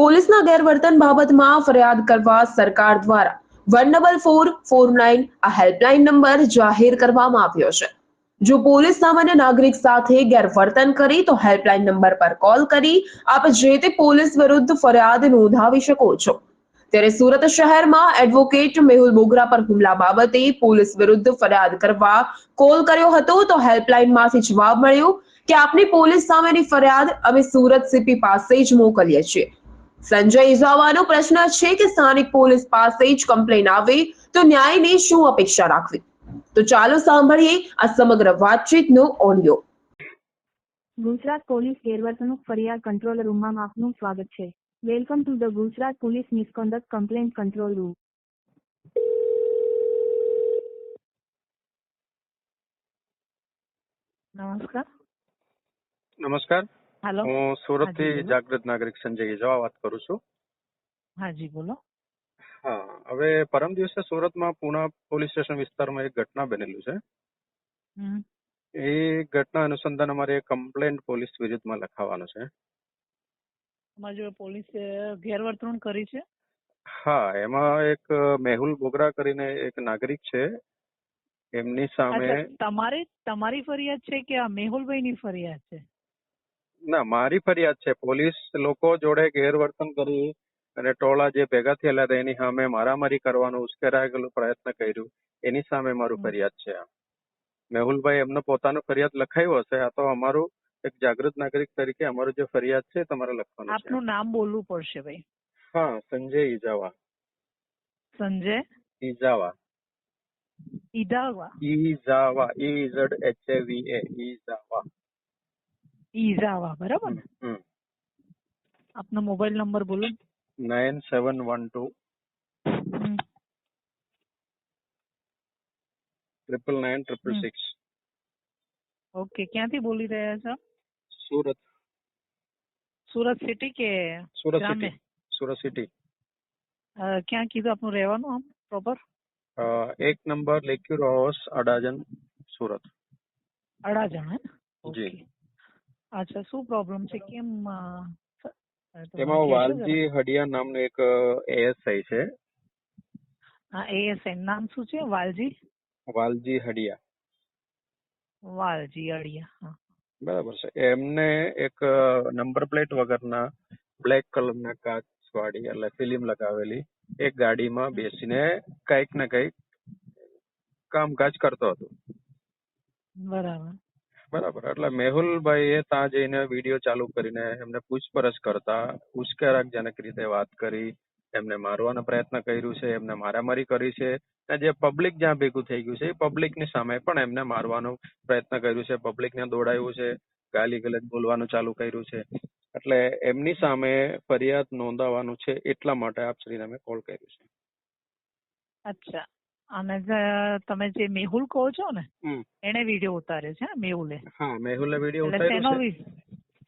પોલીસના ગેરવર્તન બાબતમાં ફરિયાદ કરવા સરકાર દ્વારા one double four four nine આ હેલ્પલાઇન નંબર જાહેર કરવામાં આવ્યો છે. જો પોલીસ સામાન્ય નાગરિક સાથે ગેરવર્તન કરી, તો હેલ્પલાઇન નંબર પર કોલ કરી, આપ જે તે પોલીસ વિરુદ્ધ ફરિયાદ નોંધાવી શકો છો. ત્યારે સુરત શહેરમાં એડવોકેટ મેહુલ બોગરા પર હુમલા બાબતે પોલીસ વિરુદ્ધ ફરિયાદ કરવા કોલ કર્યો હતો, તો હેલ્પલાઇનમાંથી જવાબ મળ્યો કે, આપની પોલીસ સામેની ફરિયાદ અમે સુરત સીપી પાસે જ મોકલીએ છીએ. સંજય ઇઝાવાનો પ્રશ્ન છે કે સ્થાનિક પોલીસ પાસે જ કમ્પ્લેન આવે તો ન્યાયની શું અપેક્ષા રાખવી? તો ચાલો સાંભળીએ આ સમગ્ર વાતચીતનો ઓડિયો ગુજરાત પોલીસ ગેરવર્તણૂક ફરિયાદ કંટ્રોલ રૂમમાં આપનું સ્વાગત છે. Welcome to the Gujarat police misconduct complaint control room નમસ્કાર. નમસ્કાર. હેલો. હું સુરતથી. જાગૃત નાગરિક સંજય ગેજવા વાત કરું છું. હા જી બોલો. હા હવે પરમ દિવસે સુરતમાં પુના પોલીસ સ્ટેશન વિસ્તારમાં એક ઘટના બનેલું છે. એ ઘટના અનુસંધાન અમારે કમ્પ્લેન્ટ પોલીસ વિરુદ્ધમાં લખાવવાનું છે. જોડે પોલીસે ગેરવર્તણૂક કરી છે? હા એમાં એક મેહુલ બોગરા કરીને એક નાગરિક છે. એમની સામે તમારી તમારી ફરિયાદ છે કે આ મેહુલભાઈ ની ફરિયાદ છે? ના મારી ફરિયાદ છે. પોલીસ લોકો જોડે ગેરવર્તન કરી અને ટોળા જે ભેગા થયેલા હતા એની સામે મારામારી કરવાનો ઉશ્કેરાયેલો પ્રયત્ન કર્યું. એની સામે મારું ફરિયાદ છે. આ મેહુલભાઈ એમનો પોતાનો ફરિયાદ લખાયો હશે. આ તો અમારું એક જાગૃત નાગરિક તરીકે અમારું જે ફરિયાદ છે તમારે લખવાનું છે. આપનું નામ બોલવું પડશે ભાઈ. હા Sanjay Izhava. Sanjay? Izhava. Izhava. Izhava. I Z H A V A. Izhava. Izhava બરાબર ને? આપનો મોબાઈલ નંબર બોલો nine seven one two. Triple nine triple six. Okay ક્યાંથી બોલી રહ્યા છો? સુરત. સુરત સિટી કે સુરત સિટી સુરત સિટી. ક્યાં કીધું આપનું રહેવાનું આમ પ્રોપર એક નંબર લેક્યુર હાઉસ અડાજન સુરત. અડાજણ હે. ઓકે. અચ્છા શું પ્રોબ્લેમ છે? કેમ તેમાં વાલજી હડિયા નામનો એક એએસઆઈ છે? હા એએસઆઈ નામ શું છે? વાલજી? વાલજી હડિયા. વાલજી હડિયા હા. બરાબર છે. એમને એક નંબર પ્લેટ વગરના બ્લેક કલરના કાચ વાળી એટલે ફિલ્મ લગાવેલી એક ગાડીમાં બેસીને કંઈક ને કંઈક કામકાજ કરતો હતો. બરાબર. બરાબર. એટલે મેહુલભાઈએ ત્યાં જઈને વીડિયો ચાલુ કરીને એમને પૂછપરછ કરતા ઉશ્કેરકજનક રીતે વાત કરી, એમને મારવાનો પ્રયત્ન કર્યું છે, એમને મારામારી કરી છે અને જે પબ્લિક જ્યાં ભેગું થઈ ગયું છે, એ પબ્લિકની સામે પણ એમને મારવાનો પ્રયત્ન કર્યું છે પબ્લિકને દોડાયું છે ગાલી ગલત બોલવાનું ચાલુ કર્યું છે. એટલે એમની સામે ફરિયાદ નોંધાવવાનું છે એટલા માટે આપ શ્રીને મેં કોલ કર્યો છે. અચ્છા. અને તમે જે મેહુલ કહો છો ને એને વીડિયો ઉતાર્યો છે મેહુલે. હા મેહુલે વીડિયો ઉતાર્યો છે.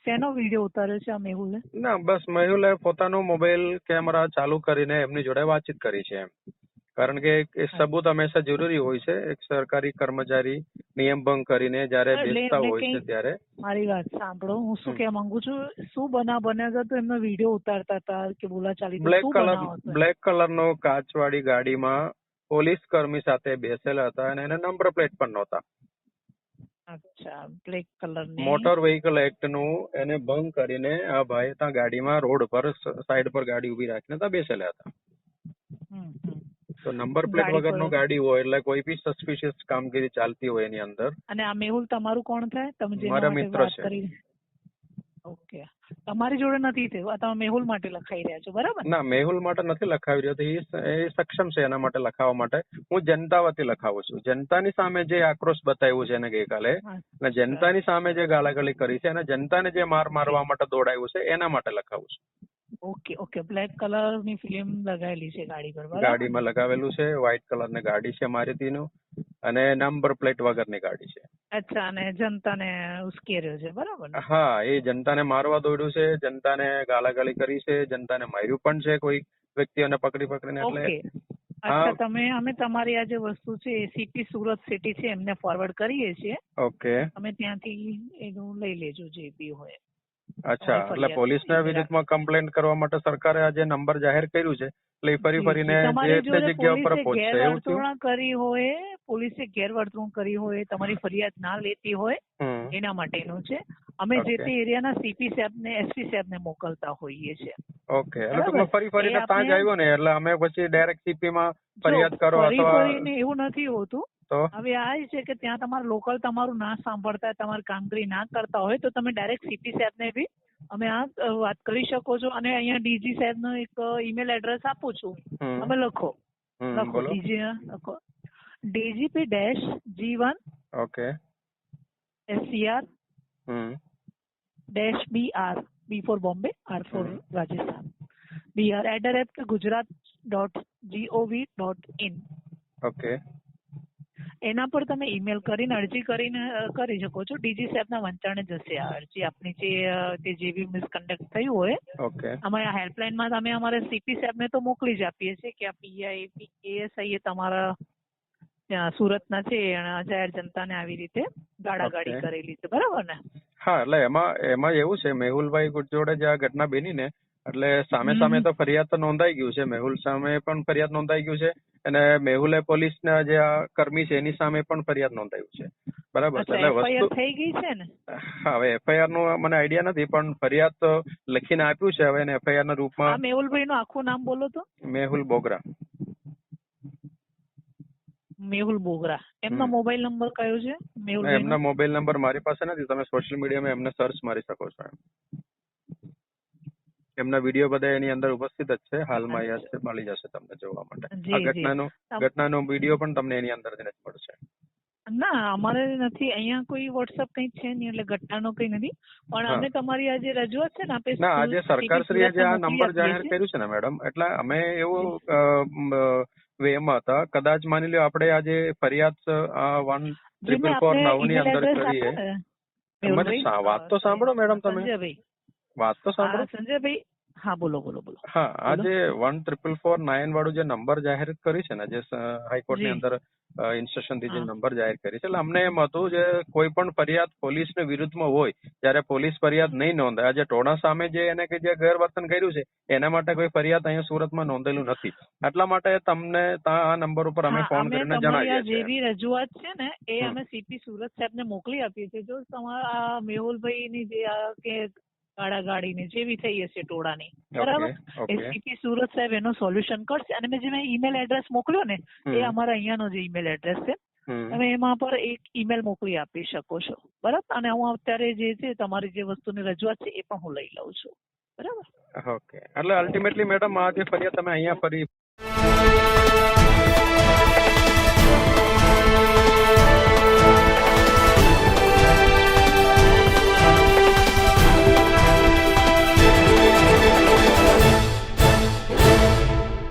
શેનો વીડિયો ઉતાર્યો છે આ મેહુલે? ના બસ મેહુલે પોતાનો મોબાઈલ કેમેરા ચાલુ કરીને એમની જોડે વાતચીત કરી છે એમ. કારણ કે એ સબૂત હંમેશા જરૂરી હોય છે. એક સરકારી કર્મચારી નિયમ ભંગ કરીને જ્યારે બેસતા હોય છે ત્યારે. મારી વાત સાંભળો હું શું. કહેવા માંગુ છું શું બના બન્યા હતો તો એમનો વીડિયો ઉતારતા હતા કે બોલા ચાલી black colour black colour black કલરનો કાચવાળી ગાડીમાં પોલીસ કર્મી સાથે બેસેલા હતા અને એને નંબર પ્લેટ પણ નહોતા. અચ્છા બ્લેક કલરની મોટર વેહિકલ એક્ટનું એને ભંગ કરીને આ ભાઈ ત્યાં ગાડીમાં રોડ પર સાઈડ પર ગાડી ઊભી રાખીને ત્યાં બેસેલા હતા. તો નંબર પ્લેટ વગરનું ગાડી હોય એટલે કોઈ બી સસ્પિશિયસ કામગીરી ચાલતી હોય એની અંદર. અને આ મેહુલ તમારું કોણ થાય? તમે મારા મિત્ર છે. ઓકે તમારી જોડે નથી થયું. તમે મેહુલ માટે લખાઈ રહ્યા છો બરાબર? ના મેહુલ માટે નથી લખાવી રહ્યો. એ સક્ષમ છે એના માટે લખાવવા માટે. હું જનતા વતી લખાવું છું. જનતાની સામે જે આક્રોશ બતાવ્યું છે એને ગઈકાલે અને જનતાની સામે જે ગાળાગાળી કરી છે અને જનતાને જે માર મારવા માટે દોડાયું છે એના માટે લખાવું છું. ઓકે ઓકે બ્લેક કલરની ફિલ્મ લગાવેલી છે ગાડી પર ગાડીમાં લગાવેલું છે. વ્હાઇટ કલરની ગાડી છે મારુતિનું. અને નંબર પ્લેટ વગરની ગાડી છે. અચ્છા અને જનતાને ઉશ્કેર્યો છે બરાબર ને? હા એ જનતાને મારવા દોડ્યું છે જનતાને ગાળાગાળી કરી છે જનતાને માર્યું પણ છે કોઈ વ્યક્તિઓને પકડી પકડીને એટલે ઓકે. અચ્છા તમે અમે તમારી આ જે વસ્તુ છે એ સિટી સુરત સિટી છે એમને ફોરવર્ડ કરીએ છીએ. ઓકે. તમે ત્યાંથી એનું લઈ લેજો જે બી હોય. અચ્છા એટલે પોલીસ પોલીસના ઈ વિરુદ્ધમાં કમ્પ્લેન કરવા માટે સરકારે આ જે નંબર જાહેર કર્યું છે એટલે એ ફરી ફરીને જે તે જગ્યા ઉપર પહોંચશે એવું થયું? કરી હોય પોલીસે ગેરવર્તણૂક કરી હોય તમારી ફરિયાદ ના લેતી હોય એના માટેનું છે. અમે જે તે એરિયાના સીપી સાહેબને એસપી સાહેબને મોકલતા હોઈએ છીએ. ઓકે. એટલે તમે ફરી ફરીને ત્યાં જ આવ્યો ને એટલે અમે પછી ડાયરેક્ટ સીપી માં ફરિયાદ કરો અથવા એવું નથી હોતું. હવે આ છે કે ત્યાં તમારા લોકલ તમારું ના સાંભળતા તમારી કામગીરી ના કરતા હોય તો તમે ડાયરેક્ટ સીપી સાહેબને બી અમે આ વાત કરી શકો છો. અને અહીંયા ડીજી સાહેબનો એક ઈમેલ એડ્રેસ આપું છું. તમે લખો. લખો ડીજી લખો. DGP dash G one okay SCR hmm dash B R B four Bombay R four. Rajasthan B R at the rate Gujarat dot GOV dot in okay એના પર તમે ઈમેલ કરીને અરજી કરીને કરી શકો છો. ડીજી સાહેબના વંચાણે જશે આ અરજી. આપની જે તે જે બી મિસકન્ડક્ટ થયું હોય ઓકે અમે આ હેલ્પલાઇનમાં તમે અમારે સીપી સાહેબને તો મોકલી જ આપીએ છીએ કે આ પીઆઈ એએસઆઈ એ તમારા સુરતના છે એણે જાહેર જનતાને આવી રીતે ગાડાગાડી કરેલી છે. બરાબર ને? હા એટલે એમાં એમાં એવું છે મેહુલભાઈ ગુટ જોડે જે આ ઘટના બની ને એટલે સામે સામે તો ફરિયાદ તો નોંધાઈ ગયું છે. મેહુલ સામે પણ ફરિયાદ નોંધાઈ ગયું છે અને મેહુલે પોલીસના જે આ કર્મી છે એની સામે પણ ફરિયાદ નોંધાયું છે. બરાબર છે. એટલે વસ્તુ થઈ ગઈ છે ને? હા હવે એફઆઈઆરનું મને આઈડિયા નથી પણ ફરિયાદ તો લખીને આપ્યું છે હવે એને એફઆઈઆર ના રૂપમાં મેહુલભાઈ નું આખું નામ બોલો તો. મેહુલ બોગરા. મેહુલ બોગરા. એમનો મોબાઈલ નંબર કયો છે? મેહુલ એમનો મોબાઈલ નંબર મારી પાસે નથી. તમે સોશિયલ મીડિયામાં એમને સર્ચ મારી શકો છો એમ. એમના વીડિયો બધા એની અંદર ઉપસ્થિત જ છે. હાલમાં અહીંયા છે મળી જશે તમને જોવા માટે. આ ઘટનાનો ઘટનાનો વીડિયો પણ તમને એની અંદર જ મળશે. ના અમારે નથી. અહીંયા કોઈ વોટ્સઅપ કઈ છે નહીં એટલે ઘટનાનો કઈ નથી. પણ અમે તમારી આ જે રજૂઆત છે ને આપે ના આજે સરકારશ્રીએ જે આ નંબર જાહેર કર્યું છે ને મેડમ એટલે અમે એવું વેમાં હતા. કદાચ માની લ્યો આપણે આજે ફરિયાદ વન ટ્રિપલ ફોર નવની અંદર કરીએ. વાત તો સાંભળો મેડમ તમે. વાત તો સાંભળો. સંજયભાઈ હા બોલો બોલો બોલો. હા આ જે વન ટ્રિપલ ફોર નાઇન વાળું જે નંબર જાહેર કરી છે ને જે હાઈકોર્ટની અંદર ઇન્સ્ટ્રક્શનથી જે નંબર જાહેર કરી છે એટલે અમને એમ હતું જે કોઈ પણ ફરિયાદ પોલીસ ને વિરુદ્ધમાં હોય ત્યારે પોલીસ ફરિયાદ નહીં નોંધાય આજે ટોણા સામે જે એને કે જે ગેરવર્તન કર્યું છે એના માટે કોઈ ફરિયાદ અહીંયા સુરતમાં નોંધેલું નથી. એટલા માટે તમને આ નંબર ઉપર અમે ફોન કરીને જણાવીએ છીએ. જેવી રજૂઆત છે ને એ અમે સીપી સુરત સાહેબને મોકલી આપીએ છીએ. જો તમારા આ મેહુલભાઈ ની જે કે ગાડાગાડી ની જેવી થઈ હશે ટોળાની. બરાબર? એ સીપી સુરત સાહેબ એનો સોલ્યુશન કરશે. અને મેં જે મેં ઈમેલ એડ્રેસ મોકલ્યો ને એ અમારા અહીંયાનો જે ઈમેલ એડ્રેસ છે. તમે એમાં પર એક ઈમેલ મોકલી આપી શકો છો. બરાબર? અને હું અત્યારે જે છે તમારી જે વસ્તુની રજૂઆત છે એ પણ હું લઈ લઉં છું. બરાબર? ઓકે. એટલે અલ્ટિમેટલી મેડમ આ જે ફરિયાદ તમે અહીંયા ફરી.